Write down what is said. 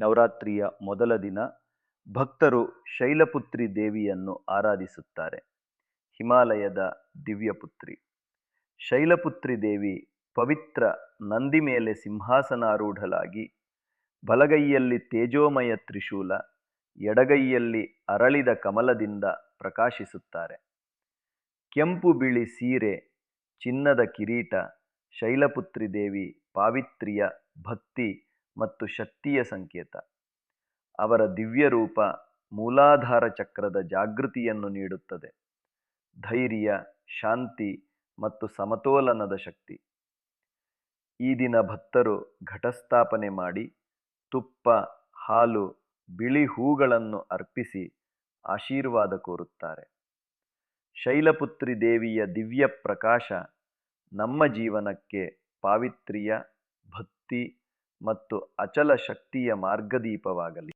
ನವರಾತ್ರಿಯ ಮೊದಲ ದಿನ ಭಕ್ತರು ಶೈಲಪುತ್ರಿ ದೇವಿಯನ್ನು ಆರಾಧಿಸುತ್ತಾರೆ. ಹಿಮಾಲಯದ ದಿವ್ಯಪುತ್ರಿ. ಶೈಲಪುತ್ರಿ ದೇವಿ ಪವಿತ್ರ ನಂದಿ ಮೇಲೆ ಸಿಂಹಾಸನಾರೂಢಳಾಗಿ ಬಲಗೈಯಲ್ಲಿ ತೇಜೋಮಯ ತ್ರಿಶೂಲ, ಎಡಗೈಯಲ್ಲಿ ಅರಳಿದ ಕಮಲದಿಂದ ಪ್ರಕಾಶಿಸುತ್ತಾರೆ. ಕೆಂಪು ಬಿಳಿ ಸೀರೆ, ಚಿನ್ನದ ಕಿರೀಟ, ಶೈಲಪುತ್ರಿ ದೇವಿ ಪಾವಿತ್ರಿಯ ಭಕ್ತಿ ಮತ್ತು ಶಕ್ತಿಯ ಸಂಕೇತ. ಅವರ ದಿವ್ಯ ರೂಪ ಮೂಲಾಧಾರ ಚಕ್ರದ ಜಾಗೃತಿಯನ್ನು ನೀಡುತ್ತದೆ. ಧೈರ್ಯ, ಶಾಂತಿ ಮತ್ತು ಸಮತೋಲನದ ಶಕ್ತಿ. ಈ ದಿನ ಭಕ್ತರು ಘಟಸ್ಥಾಪನೆ ಮಾಡಿ ತುಪ್ಪ, ಹಾಲು, ಬಿಳಿ ಹೂಗಳನ್ನು ಅರ್ಪಿಸಿ ಆಶೀರ್ವಾದ ಕೋರುತ್ತಾರೆ. ಶೈಲಪುತ್ರಿ ದೇವಿಯ ದಿವ್ಯ ಪ್ರಕಾಶ ನಮ್ಮ ಜೀವನಕ್ಕೆ ಪಾವಿತ್ರ್ಯ, ಭಕ್ತಿ ಮತ್ತು ಅಚಲ ಶಕ್ತಿಯ ಮಾರ್ಗದೀಪವಾಗಲಿ.